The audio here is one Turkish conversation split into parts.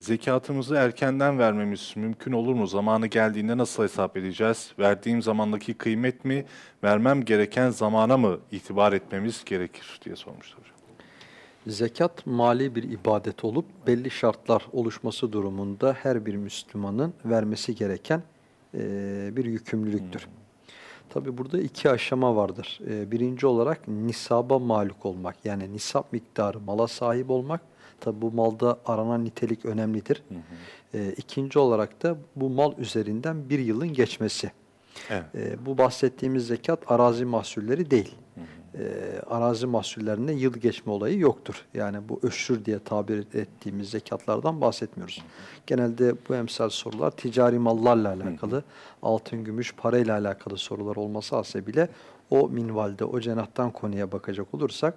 Zekatımızı erkenden vermemiz mümkün olur mu? Zamanı geldiğinde nasıl hesap edeceğiz? Verdiğim zamandaki kıymet mi, vermem gereken zamana mı itibar etmemiz gerekir diye sormuşlar hocam. Zekat mali bir ibadet olup belli şartlar oluşması durumunda her bir Müslümanın vermesi gereken eee, bir yükümlülüktür. Tabi burada iki aşama vardır. Eee, birinci olarak nisaba malik olmak yani nisap miktarı mala sahip olmak. Tabi bu malda aranan nitelik önemlidir. Eee, ikinci olarak da bu mal üzerinden bir yılın geçmesi. Evet. Eee, bu bahsettiğimiz zekat arazi mahsulleri değil. Eee, arazi mahsullerinde yıl geçme olayı yoktur. Yani bu öşür diye tabir ettiğimiz zekatlardan bahsetmiyoruz. Genelde bu emsal sorular ticari mallarla alakalı, altın, gümüş, parayla alakalı sorular olması hasebiyle o minvalde, o cenahtan konuya bakacak olursak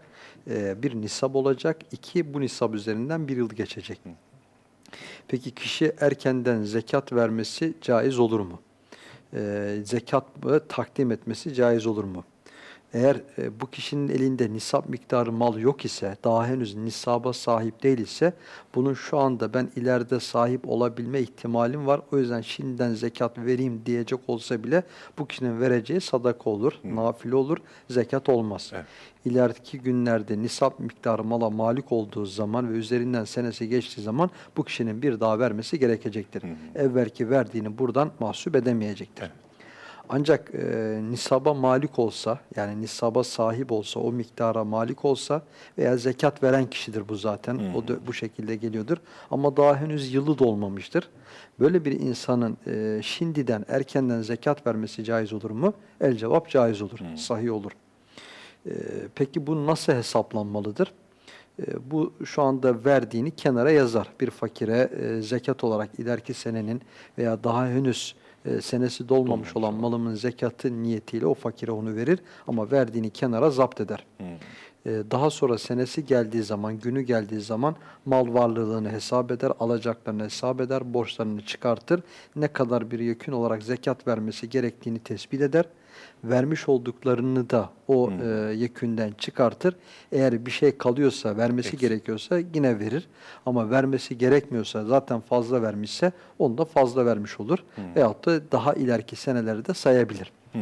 eee, bir nisab olacak, iki bu nisab üzerinden bir yıl geçecek. Peki kişi erkenden zekat vermesi caiz olur mu? Ee, zekat takdim etmesi caiz olur mu? Eğer e, bu kişinin elinde nisap miktarı mal yok ise, daha henüz nisaba sahip değil ise, bunun şu anda ben ileride sahip olabilme ihtimalim var. O yüzden şimdiden zekat vereyim diyecek olsa bile bu kişinin vereceği sadaka olur, nafile olur, zekat olmaz. Evet. İleriki günlerde nisap miktarı mala malik olduğu zaman ve üzerinden senesi geçtiği zaman bu kişinin bir daha vermesi gerekecektir. Evvelki verdiğini buradan mahsup edemeyecektir. Evet. Ancak e, nisaba malik olsa, yani nisaba sahip olsa, o miktara malik olsa veya zekat veren kişidir bu zaten, o da bu şekilde geliyordur. Ama daha henüz yılı dolmamıştır. Böyle bir insanın e, şimdiden erkenden zekat vermesi caiz olur mu? El cevap caiz olur, sahih olur. Ee, Peki bu nasıl hesaplanmalıdır? Ee, Bu şu anda verdiğini kenara yazar. Bir fakire e, zekat olarak ileriki senenin veya daha henüz e, senesi dolmamış olan malımın zekatı niyetiyle o fakire onu verir ama verdiğini kenara zapt eder. Ee, Daha sonra senesi geldiği zaman, günü geldiği zaman mal varlığını hesap eder, alacaklarını hesap eder, borçlarını çıkartır. Ne kadar bir yekün olarak zekat vermesi gerektiğini tespit eder. Vermiş olduklarını da o e, yekünden çıkartır. Eğer bir şey kalıyorsa, vermesi Eksik. gerekiyorsa yine verir. Ama vermesi gerekmiyorsa, zaten fazla vermişse onu da fazla vermiş olur. Veyahut da daha ileriki seneleri de sayabilir. Hmm.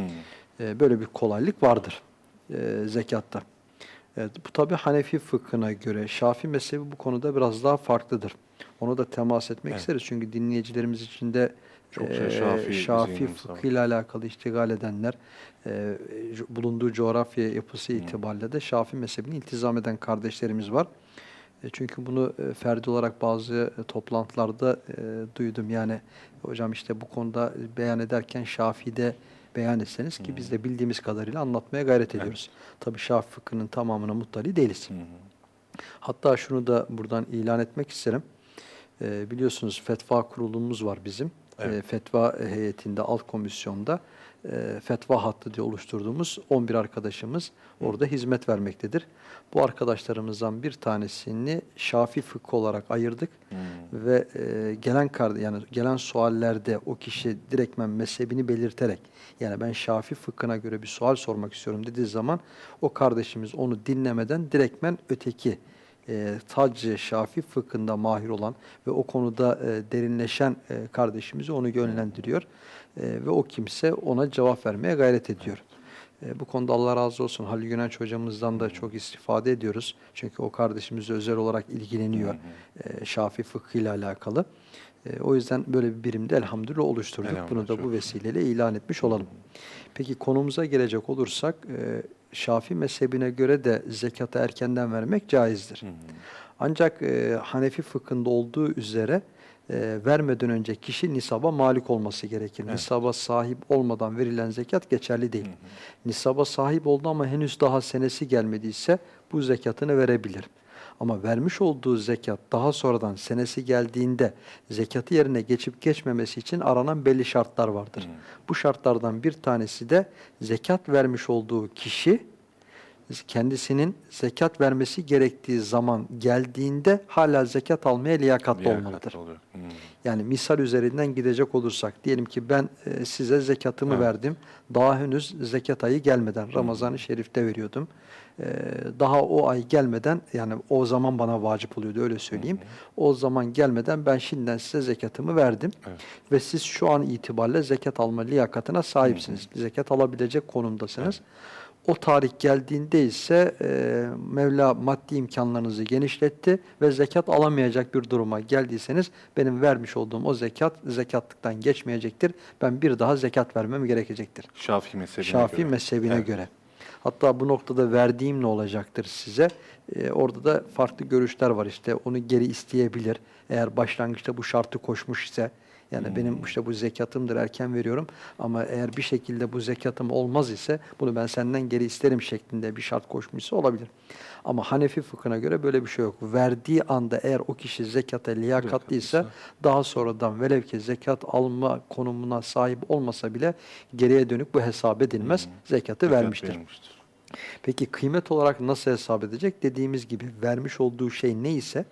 E, böyle bir kolaylık vardır e, zekatta. Evet, bu tabi Hanefi fıkhına göre Şafi mezhebi bu konuda biraz daha farklıdır. Onu da temas etmek Evet. isteriz çünkü dinleyicilerimiz için de Şafii Şafi var. fıkhıyla alakalı iştigal edenler, co- bulunduğu coğrafya yapısı itibariyle de Şafi mezhebini iltizam eden kardeşlerimiz var. E, Çünkü bunu e, ferdi olarak bazı e, toplantılarda e, duydum. Yani hocam işte bu konuda beyan ederken Şafi'de beyan etseniz ki biz de bildiğimiz kadarıyla anlatmaya gayret ediyoruz. Tabii Şafi fıkhının tamamına muttali değiliz. Hatta şunu da buradan ilan etmek isterim. E, biliyorsunuz fetva kurulumuz var bizim. Evet. E, fetva heyetinde, alt komisyonda e, fetva hattı diye oluşturduğumuz 11 arkadaşımız orada hizmet vermektedir. Bu arkadaşlarımızdan bir tanesini Şafi fıkhı olarak ayırdık ve e, gelen kar- yani gelen suallerde o kişi direktmen mezhebini belirterek yani ben Şafi fıkhına göre bir sual sormak istiyorum dediği zaman o kardeşimiz onu dinlemeden direktmen öteki e, Tacı Şafi fıkhında mahir olan ve o konuda e, derinleşen e, kardeşimizi onu yönlendiriyor. E, ve o kimse ona cevap vermeye gayret ediyor. E, bu konuda Allah razı olsun Halil Günenç hocamızdan da çok istifade ediyoruz. Çünkü o kardeşimiz özel olarak ilgileniyor e, Şafi fıkhıyla alakalı. E, o yüzden böyle bir birimde elhamdülillah oluşturduk. Elhamdülillah, Bunu da bu vesileyle ilan etmiş olalım. Peki konumuza gelecek olursak e, Şafi mezhebine göre de zekatı erkenden vermek caizdir. Ancak e, Hanefi fıkhında olduğu üzere e, vermeden önce kişi nisaba malik olması gerekir. Nisaba sahip olmadan verilen zekat geçerli değil. Nisaba sahip oldu ama henüz daha senesi gelmediyse bu zekatını verebilir. Ama vermiş olduğu zekat daha sonradan senesi geldiğinde zekatı yerine geçip geçmemesi için aranan belli şartlar vardır. Bu şartlardan bir tanesi de zekat vermiş olduğu kişi kendisinin zekat vermesi gerektiği zaman geldiğinde hala zekat almaya liyakatlı Liyakat olmalıdır. oluyor. Hmm. Yani misal üzerinden gidecek olursak diyelim ki ben e, size zekatımı Evet. verdim. Daha henüz zekat ayı gelmeden Ramazan-ı Şerif'te veriyordum. Ee, daha o ay gelmeden yani o zaman bana vacip oluyordu öyle söyleyeyim. O zaman gelmeden ben şimdiden size zekatımı verdim. Evet. Ve siz şu an itibariyle zekat alma liyakatına sahipsiniz. Zekat alabilecek konumdasınız. O tarih geldiğinde ise e, Mevla maddi imkanlarınızı genişletti ve zekat alamayacak bir duruma geldiyseniz benim vermiş olduğum o zekat zekatlıktan geçmeyecektir. Ben bir daha zekat vermem gerekecektir. Şafii mezhebine Şafii göre. mezhebine Evet. göre. Hatta bu noktada verdiğim ne olacaktır size? Ee, orada da farklı görüşler var işte. Onu geri isteyebilir. Eğer başlangıçta bu şartı koşmuş ise yani Hmm. benim işte bu zekatımdır erken veriyorum ama eğer bir şekilde bu zekatım olmaz ise bunu ben senden geri isterim şeklinde bir şart koşmuşsa olabilir. Ama Hanefi fıkhına göre böyle bir şey yok. Verdiği anda eğer o kişi zekata liyakatlıysa daha sonradan velev ki zekat alma konumuna sahip olmasa bile geriye dönük bu hesap edilmez. Zekatı Zekat vermiştir. verilmiştir. Peki kıymet olarak nasıl hesap edecek? Dediğimiz gibi vermiş olduğu şey neyse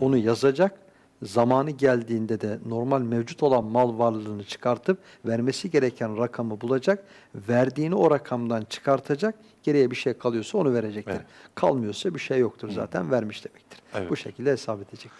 onu yazacak. Zamanı geldiğinde de normal mevcut olan mal varlığını çıkartıp vermesi gereken rakamı bulacak. Verdiğini o rakamdan çıkartacak. Geriye bir şey kalıyorsa onu verecektir. Evet. Kalmıyorsa bir şey yoktur zaten vermiş demektir. Evet. Bu şekilde hesap edecek.